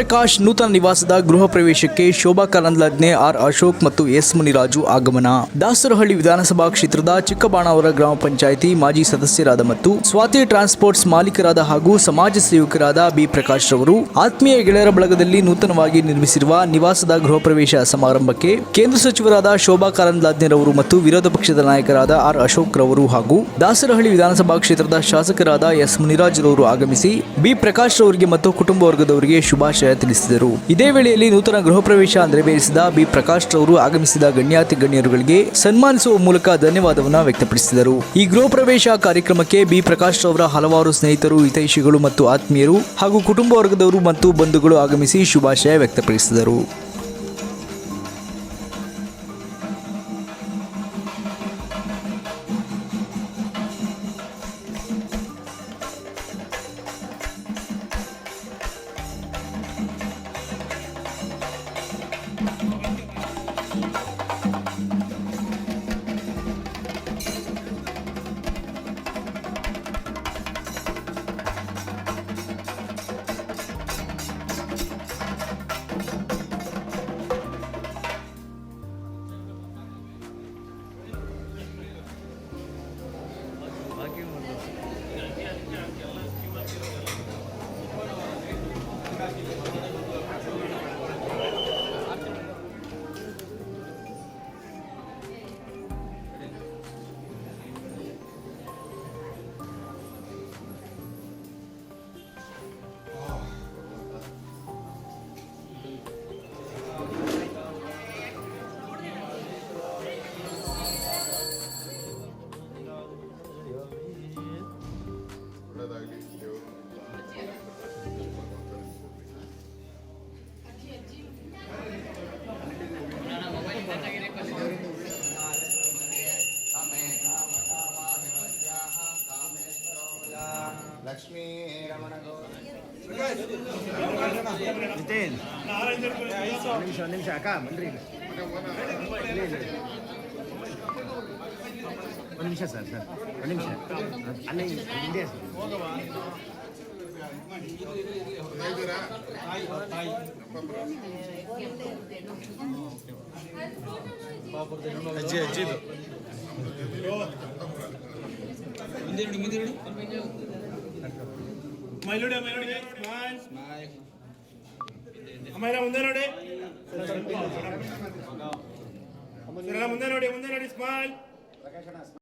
ಪ್ರಕಾಶ್ ನೂತನ ನಿವಾಸದ ಗೃಹ ಪ್ರವೇಶಕ್ಕೆ ಶೋಭಾ ಕರಂದ್ಲಾಜ್ಞೆ ಆರ್ ಅಶೋಕ್ ಮತ್ತು ಎಸ್ ಮುನಿರಾಜು ಆಗಮನ. ದಾಸರಹಳ್ಳಿ ವಿಧಾನಸಭಾ ಕ್ಷೇತ್ರದ ಚಿಕ್ಕಬಾಣಾವರ ಗ್ರಾಮ ಪಂಚಾಯಿತಿ ಮಾಜಿ ಸದಸ್ಯರಾದ ಮತ್ತು ಸ್ವಾತಿ ಟ್ರಾನ್ಸ್ಪೋರ್ಟ್ಸ್ ಮಾಲೀಕರಾದ ಹಾಗೂ ಸಮಾಜ ಸೇವಕರಾದ ಬಿ ಪ್ರಕಾಶ್ ರವರು ಆತ್ಮೀಯ ಗೆಳೆಯರ ಬಳಗದಲ್ಲಿ ನೂತನವಾಗಿ ನಿರ್ಮಿಸಿರುವ ನಿವಾಸದ ಗೃಹ ಪ್ರವೇಶ ಸಮಾರಂಭಕ್ಕೆ ಕೇಂದ್ರ ಸಚಿವರಾದ ಶೋಭಾ ಕರಂದ್ಲಾಜ್ಞೆರವರು ಮತ್ತು ವಿರೋಧ ಪಕ್ಷದ ನಾಯಕರಾದ ಆರ್ ಅಶೋಕ್ ರವರು ಹಾಗೂ ದಾಸರಹಳ್ಳಿ ವಿಧಾನಸಭಾ ಕ್ಷೇತ್ರದ ಶಾಸಕರಾದ ಎಸ್ ಮುನಿರಾಜ್ ರವರು ಆಗಮಿಸಿ ಬಿ ಪ್ರಕಾಶ್ ರವರಿಗೆ ಮತ್ತು ಕುಟುಂಬ ವರ್ಗದವರಿಗೆ ಶುಭಾಶಯ ತಿಳಿಸಿದರು. ಇದೇ ವೇಳೆಯಲ್ಲಿ ನೂತನ ಗೃಹ ಪ್ರವೇಶ ನೆರವೇರಿಸಿದ ಬಿ. ಪ್ರಕಾಶ್ ರವರು ಆಗಮಿಸಿದ ಗಣ್ಯಾತಿ ಗಣ್ಯರುಗಳಿಗೆ ಸನ್ಮಾನಿಸುವ ಮೂಲಕ ಧನ್ಯವಾದವನ್ನು ವ್ಯಕ್ತಪಡಿಸಿದರು. ಈ ಗೃಹ ಪ್ರವೇಶ ಕಾರ್ಯಕ್ರಮಕ್ಕೆ ಬಿ. ಪ್ರಕಾಶ್ ರವರ ಹಲವಾರು ಸ್ನೇಹಿತರು, ಹಿತೈಷಿಗಳು ಮತ್ತು ಆತ್ಮೀಯರು ಹಾಗೂ ಕುಟುಂಬ ವರ್ಗದವರು ಮತ್ತು ಬಂಧುಗಳು ಆಗಮಿಸಿ ಶುಭಾಶಯ ವ್ಯಕ್ತಪಡಿಸಿದರು. లక్ష్మీ రమణ నితిన్. నిమిషం నిమిషం అక్క మంత్రి. ఒక నిమిషం సార్ సార్. ఒక నిమిషం. అన్నీ ఇండియా సార్. మైలుడే మైలుడే స్మైల్ స్మైల్ అమ్మాయిలా ముందే నోడే. ముందే నోడే ముందే నోడి స్మైల్